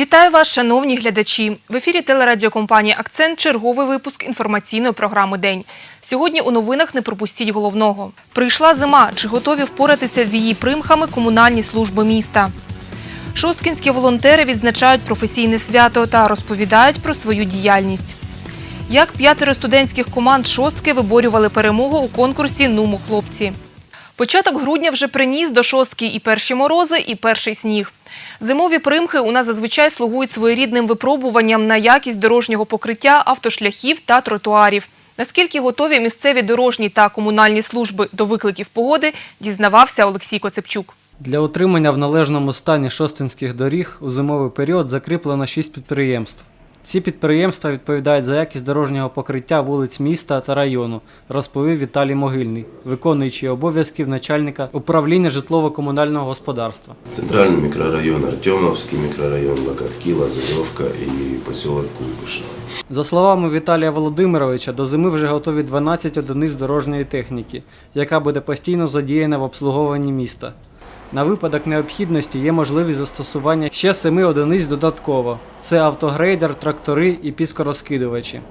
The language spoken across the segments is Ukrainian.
Вітаю вас, шановні глядачі! В ефірі телерадіокомпанії Акцент черговий випуск інформаційної програми День. Сьогодні у новинах не пропустіть головного. Прийшла зима. Чи готові впоратися з її примхами комунальні служби міста? Шосткінські волонтери відзначають професійне свято та розповідають про свою діяльність. Як п'ятеро студентських команд шостки виборювали перемогу у конкурсі Нумо хлопці. Початок грудня вже приніс до шостки і перші морози, і перший сніг. Зимові примхи у нас зазвичай слугують своєрідним випробуванням на якість дорожнього покриття, автошляхів та тротуарів. Наскільки готові місцеві дорожні та комунальні служби до викликів погоди, дізнавався Олексій Коцепчук. Для утримання в належному стані шостинських доріг у зимовий період закріплено шість підприємств. Ці підприємства відповідають за якість дорожнього покриття вулиць міста та району, розповів Віталій Могильний, виконуючий обов'язків начальника управління житлово-комунального господарства. Центральный микрорайон Артемовский, микрорайон Локотки, Лазаревка и поселок Куйбышево. За словами Віталія Володимировича, до зими вже готові 12 одиниць дорожньої техніки, яка буде постійно задіяна в обслуговуванні міста. На випадок необхідності є можливість застосування ще 7 одиниць додатково. Це автогрейдер, трактори і піскорозкидувачі.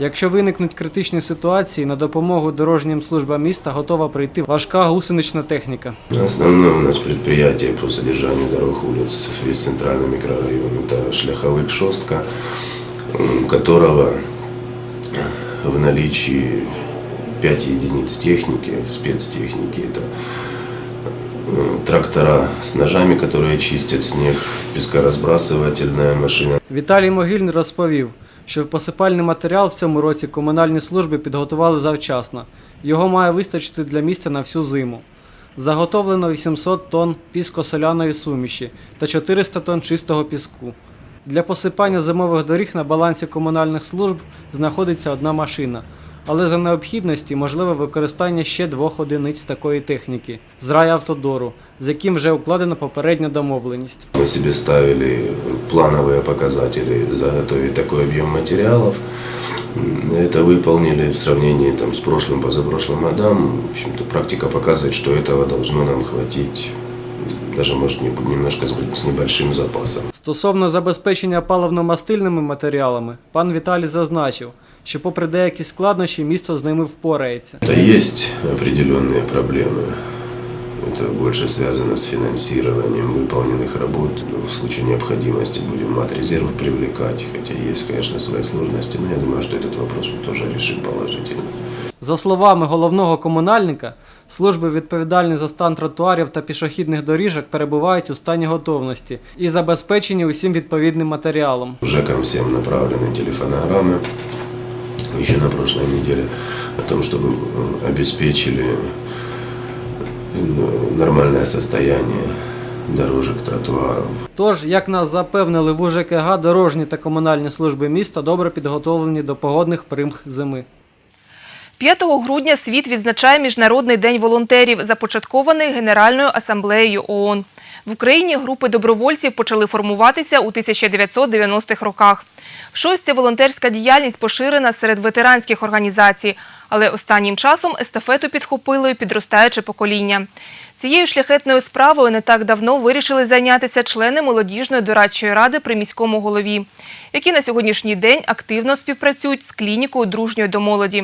Якщо виникнуть критичні ситуації, на допомогу дорожнім службам міста готова прийти важка гусенична техніка. Основное у нас предприятие по содержанию дорог улиц весь центральный микрорайон. Это шляховик Шостка, у которого в наличии 5 единиц техники, спецтехники. Это э, трактора с ножами, которые чистят снег, пескоразбрасывательная машина Віталій Могильний розповів, що посипальний матеріал в цьому році комунальні служби підготували завчасно. Його має вистачити для міста на всю зиму. Заготовлено 800 тонн піско-соляної суміші та 400 тонн чистого піску. Для посипання зимових доріг на балансі комунальних служб знаходиться одна машина Але за необхідності можливе використання ще двох одиниць такої техніки з райавтодору, з яким вже укладена попередня домовленість. Мы себе ставили плановые показатели заготовить такой объем материалов. М, Это выполнили в сравнении там, с прошлым, позапрошлым годам. В общем-то, практика показывает, что этого должно нам хватить, м, даже может не- немножко с с небольшим запасом. Стосовно забезпечення паливно-мастильними матеріалами, пан Віталій зазначив, що попри деякі складнощі місто з ними впорається. Это есть определенные проблемы. Это больше связано с финансированием выполненных работ. Ну, В случае необходимости будем матрезерв привлекать, хотя есть, конечно, свои сложности, но я думаю, что этот вопрос мы тоже решим положительно. За словами головного комунальника, служби відповідальні за стан тротуарів та пішохідних доріжок перебувають у стані готовності і забезпечені усім відповідним матеріалом. ЖЭКам всем направлены телефонограммы еще на прошлой неделе о том, чтобы э, обеспечили э, нормальное состояние дорожек, тротуаров. Тож, як нас запевнили в УЖКГ, дорожні та комунальні служби міста добре підготовлені до погодних примх зими. 5 грудня світ відзначає Міжнародний день волонтерів, започаткований Генеральною асамблеєю ООН. В Україні групи добровольців почали формуватися у 1990-х роках. В шостці волонтерська діяльність поширена серед ветеранських організацій, але останнім часом естафету підхопило і підростаюче покоління. Цією шляхетною справою не так давно вирішили зайнятися члени молодіжної дорадчої ради при міському голові, які на сьогоднішній день активно співпрацюють з клінікою дружньої до молоді.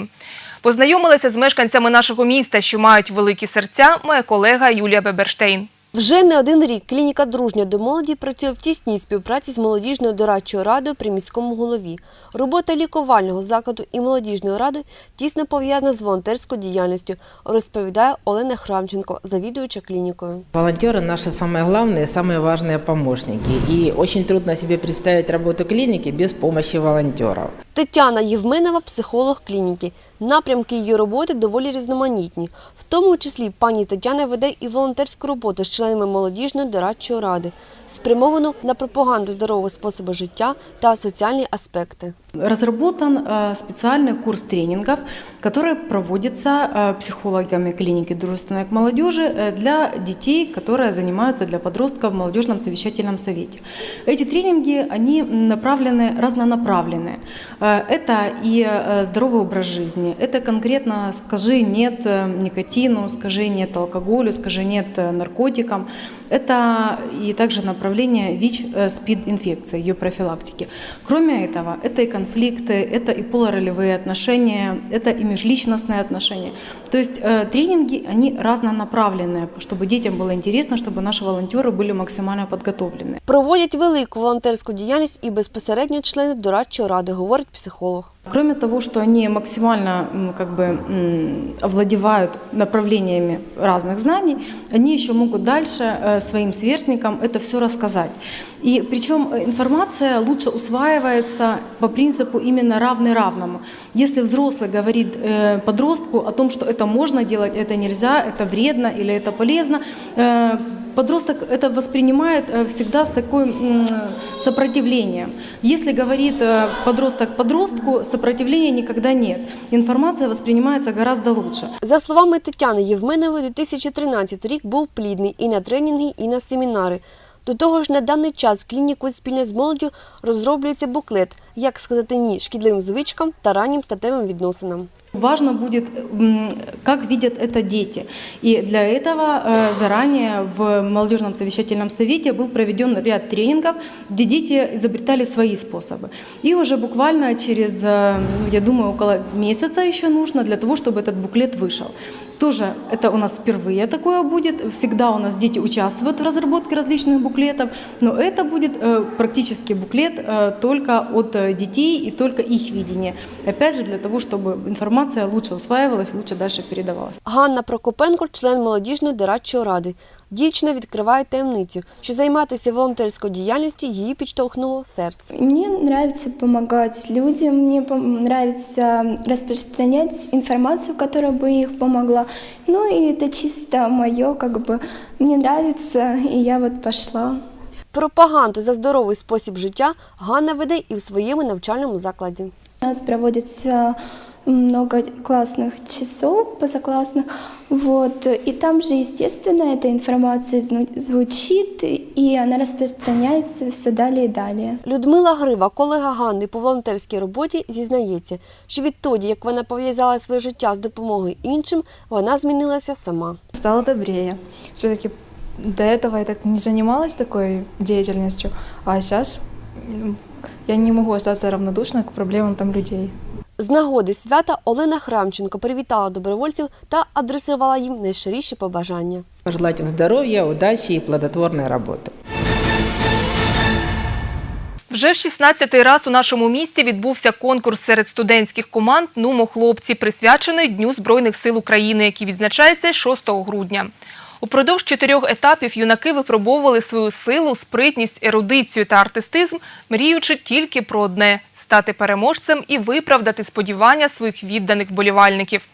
Познайомилася з мешканцями нашого міста, що мають великі серця, моя колега Юлія Беберштейн. Вже не один рік клініка «Дружня до молоді працює в тісній співпраці з молодіжною дорадчою радою при міському голові. Робота лікувального закладу і молодіжної ради тісно пов'язана з волонтерською діяльністю, розповідає Олена Храмченко, завідуюча клінікою. Волонтеры наши самые главные, самые важные помощники. И очень трудно себе представить работу клиники без помощи волонтеров. Тетяна Євменова – психолог клініки. Напрямки її роботи доволі різноманітні. В тому числі пані Тетяна веде і волонтерську роботу з членами молодіжної дорадчої ради, спрямовану на пропаганду здорового способу життя та соціальні аспекти. Разработан э, специальный курс тренингов, который проводится э, психологами клиники «Дружественная к молодежи» э, для детей, которые занимаются для подростков в молодежном совещательном совете. Эти тренинги, они направлены, разнонаправленные. Э, Это и э, здоровый образ жизни, это конкретно «скажи нет э, никотину», «скажи нет алкоголю», «скажи нет э, наркотикам». Это и также направление ВИЧ-СПИД-инфекции, ее профилактики. Кроме этого, это и конфликты, это и полуролевые отношения, это и межличностные отношения. То есть э, тренинги, они разнонаправленные, чтобы детям было интересно, чтобы наши волонтеры были максимально подготовлены. Проводять велику волонтерську діяльність і безпосередньо члени дорадчої ради, говорить психолог. Кроме того, что они максимально м, как бы, м, овладевают направлениями разных знаний, они еще могут дальше э, своим сверстникам это все рассказать. И причем э, информация лучше усваивается по принципу именно равный равному. Если взрослый говорит э, подростку о том, что это можно делать, это нельзя, это вредно или это полезно, э, подросток это воспринимает э, всегда с такой м, сопротивлением. Если говорит э, подросток подростку, сопротивления никогда нет. Информация воспринимается гораздо лучше. За словами Тетяни Євменової, 2013 рік був плідний і на тренінги, і на семінари. До того ж, на даний час клінікою спільно з молоддю розроблюється буклет «Як сказати ні шкідливим звичкам та раннім статевим відносинам». Важно будет, м, как видят это дети. И для этого э, заранее в молодежном совещательном совете был проведен ряд тренингов, где дети изобретали свои способы. И уже буквально через, э, ну, я думаю, около месяца еще нужно для того, чтобы этот буклет вышел. Тоже это у нас впервые такое будет. Всегда у нас дети участвуют в разработке различных буклетов, но это будет э, практически буклет э, только от э, детей и только их видение. Опять же, для того, чтобы информация лучше усваивалась, лучше дальше передавалась. Ганна Прокопенко, член молодіжної дорадчої ради. Дівчина відкриває таємницю, що займатися волонтерською діяльністю її підштовхнуло серце. Мне нравится помогать людям, мне пом- нравится распространять информацию, которая бы их помогла. Ну и это чисто мое, как бы мне нравится, и я вот пошла. Пропаганду за здоровий спосіб життя Ганна веде і в своєму навчальному закладі. У нас проводится много классных часов позаклассных, вот, и там же, естественно, эта информация зну- звучит, и она распространяется все далее и далее. Людмила Грива, колега Ганни по волонтерській роботі, зізнається, що відтоді, як вона пов'язала своє життя з допомогою іншим, вона змінилася сама. стала добрее. Все-таки до этого я так не занималась такой деятельностью, а сейчас м, я не могу остаться равнодушной к проблемам там людей. З нагоди свята Олена Храмченко привітала добровольців та адресувала їм найщиріші побажання. Пожелать им здоровья, удачи и плодотворной работы. Вже в 16-й раз у нашому місті відбувся конкурс серед студентських команд «Нумо хлопці», присвячений Дню Збройних сил України, який відзначається 6 грудня. Упродовж чотирьох етапів юнаки випробовували свою силу, спритність, ерудицію та артистизм, мріючи тільки про одне – стати переможцем і виправдати сподівання своїх відданих вболівальників.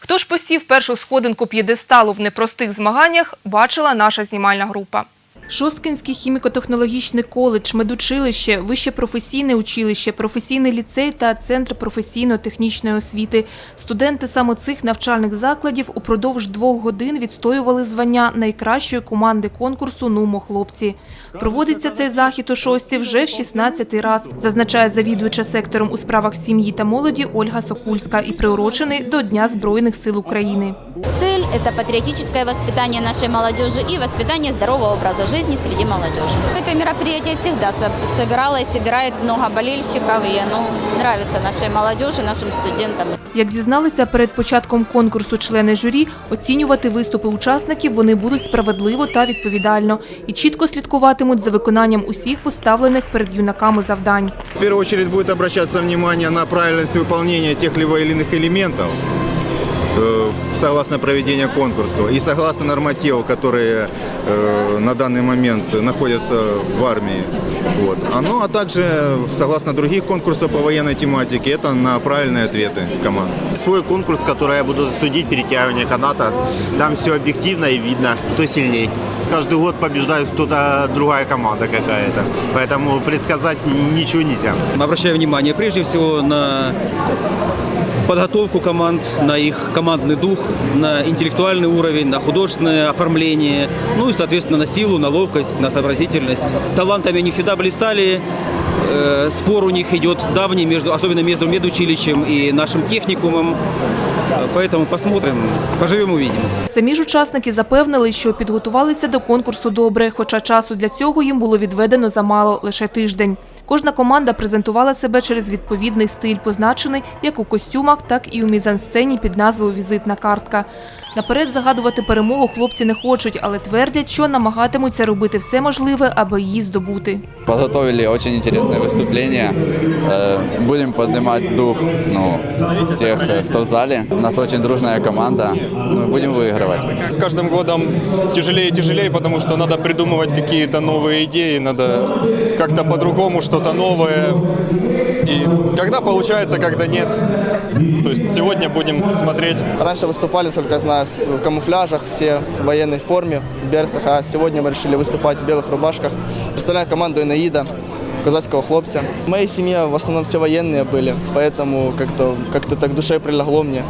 Хто ж посів першу сходинку п'єдесталу в непростих змаганнях, бачила наша знімальна група. Шосткинський хіміко-технологічний коледж, медучилище, вище професійне училище, професійний ліцей та центр професійно-технічної освіти. Студенти саме цих навчальних закладів упродовж двох годин відстоювали звання найкращої команди конкурсу «Нумо хлопці». Проводиться цей захід у шості вже в 16-й раз, зазначає завідуюча сектором у справах сім'ї та молоді Ольга Сокульська і приурочений до Дня Збройних сил України. Цель – это патриотическое воспитание нашей молодежи и воспитание здорового образа жизни среди молодежи. Это мероприятие всегда со- собирало и собирает много болельщиков, и оно нравится нашей молодежи, нашим студентам. Як зізналися перед початком конкурсу члени журі, оцінювати виступи учасників вони будуть справедливо та відповідально і чітко слідкуватимуть за виконанням усіх поставлених перед юнаками завдань. В первую очередь будет обращаться внимание на правильность выполнения тех либо иных элементов э, согласно проведения конкурса и согласно нормативов, которые э, на данный момент находятся в армии. Вот. А, ну, а также согласно других конкурсов по военной тематике, это на правильные ответы команд. свой конкурс, который я буду судить, перетягивание каната. Там все объективно и видно, кто сильней. Каждый год побеждает кто-то другая команда какая-то. Поэтому предсказать ничего нельзя. Обращаю внимание прежде всего на подготовку команд, на их командный дух, на интеллектуальный уровень, на художественное оформление, ну и, соответственно, на силу, на ловкость, на сообразительность. Талантами они всегда блистали, Э, Спор у них идет давний, между, особенно между медучилищем и нашим техникумом. Э, Поэтому посмотрим, поживем увидим. Самі ж учасники запевнили, що підготувалися до конкурсу добре, хоча часу для цього їм було відведено замало – лише тиждень. Кожна команда презентувала себе через відповідний стиль, позначений як у костюмах, так і у мізансцені під назвою «Візитна картка». Наперед загадувати перемогу хлопці не хочуть, але твердять, що намагатимуться робити все можливе, аби її здобути. Подготовили очень интересное выступление. Э, Будем поднимать дух ну, всех, э, кто в зале. У нас очень дружная команда. Ну, и будем выигрывать. С каждым годом тяжелее и тяжелее, потому что надо придумывать какие-то новые идеи, надо как-то по-другому, что-то новое. И когда получается, когда нет. То есть сегодня будем смотреть. Раньше выступали, сколько я знаю, в камуфляжах, все в военной форме, в берцах, а сегодня мы решили выступать в белых рубашках. Представляем команду Инаида, казацкого хлопца. В моей семье в основном все военные были, поэтому как-то как так к душе прилегло мне.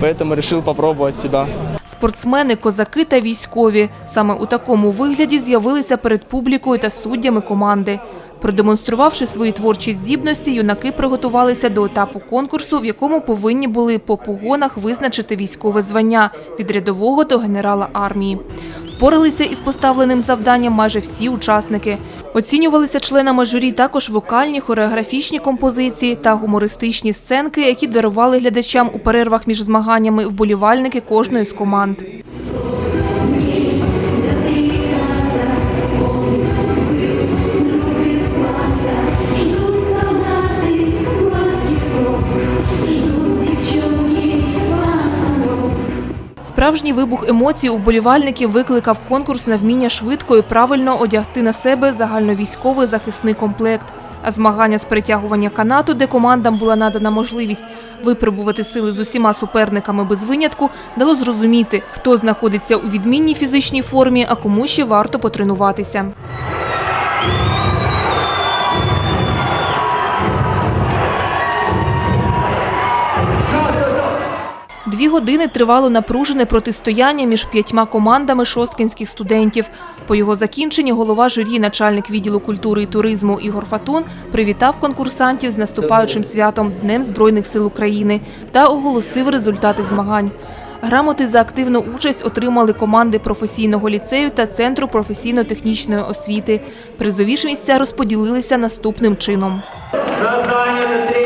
Поэтому решил попробовать себя. Спортсмени, козаки та військові саме у такому вигляді з'явилися перед публікою та суддями команди. Продемонструвавши свої творчі здібності, юнаки приготувалися до етапу конкурсу, в якому повинні були по погонах визначити військове звання від рядового до генерала армії. Впоралися із поставленим завданням майже всі учасники. Оцінювалися членами журі також вокальні, хореографічні композиції та гумористичні сценки, які дарували глядачам у перервах між змаганнями вболівальники кожної з команд. Справжній вибух емоцій у вболівальників викликав конкурс на вміння швидко і правильно одягти на себе загальновійськовий захисний комплект. А змагання з перетягування канату, де командам була надана можливість випробувати сили з усіма суперниками без винятку, дало зрозуміти, хто знаходиться у відмінній фізичній формі, а кому ще варто потренуватися. Дві години тривало напружене протистояння між п'ятьма командами шосткінських студентів. По його закінченні голова журі, начальник відділу культури і туризму Ігор Фатун привітав конкурсантів з наступаючим святом Днем Збройних сил України та оголосив результати змагань. Грамоти за активну участь отримали команди професійного ліцею та Центру професійно-технічної освіти. Призові ж місця розподілилися наступним чином. За зайняте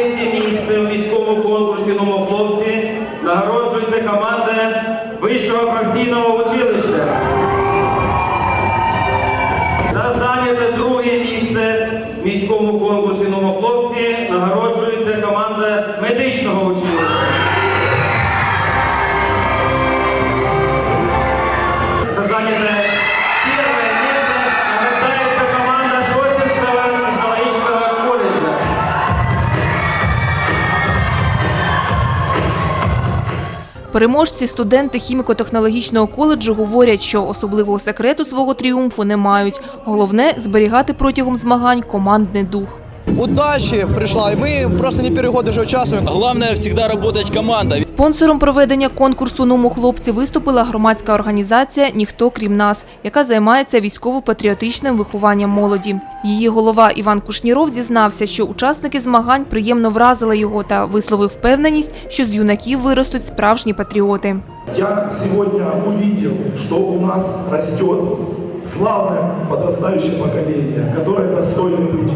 Переможці студенти хіміко-технологічного коледжу говорять, що особливого секрету свого тріумфу не мають. Головне зберігати протягом змагань командний дух. Удачи пришла, и мы просто не первый год уже участвуем. Главное всегда работать команда. Спонсором проведення конкурсу «Ному хлопці» виступила громадська організація «Ніхто крім нас», яка займається військово-патріотичним вихованням молоді. Її голова Іван Кушніров зізнався, що учасники змагань приємно вразили його та висловив впевненість, що з юнаків виростуть справжні патріоти. Я сегодня увидел, что у нас растет славное подрастающее поколение, которое достойно быть,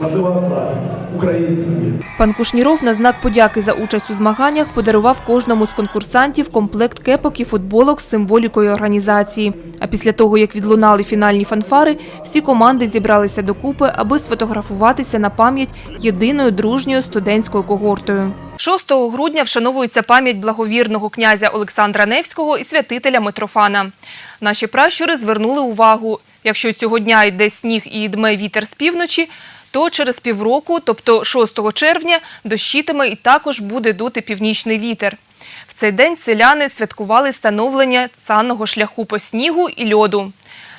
называться украинцами. Пан Кушніров на знак подяки за участь у змаганнях подарував кожному з конкурсантів комплект кепок і футболок з символікою організації. А після того, як відлунали фінальні фанфари, всі команди зібралися докупи, аби сфотографуватися на пам'ять єдиною дружньою студентською когортою. 6 грудня вшановується пам'ять благовірного князя Олександра Невського і святителя Митрофана. Наші пращури звернули увагу, якщо цього дня йде сніг і дме вітер з півночі, то через півроку, тобто 6 червня, дощитиме і також буде дути північний вітер. В цей день селяни святкували становлення санного шляху по снігу і льоду.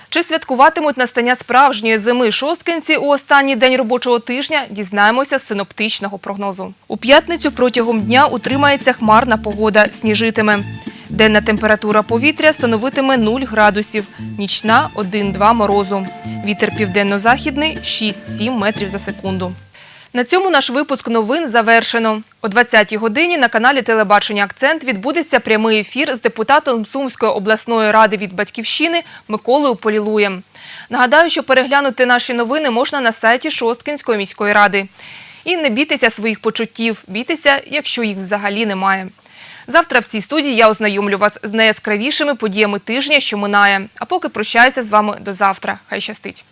Чи святкуватимуть настання справжньої зими шосткинці у останній день робочого тижня, дізнаємося з синоптичного прогнозу. У п'ятницю протягом дня утримається хмарна погода, сніжитиме. Денна температура повітря становитиме 0 градусів, нічна 1-2 морозу. Вітер південно-західний 6-7 метрів за секунду. На цьому наш випуск новин завершено. О 20-й годині на каналі Телебачення Акцент відбудеться прямий ефір з депутатом Сумської обласної ради від Батьківщини Миколою Полілуєм. Нагадаю, що переглянути наші новини можна на сайті Шосткінської міської ради. І не бійтеся своїх почуттів, бійтеся, якщо їх взагалі немає. Завтра в цій студії я ознайомлю вас з найяскравішими подіями тижня, що минає. А поки прощаюся з вами до завтра. Хай щастить.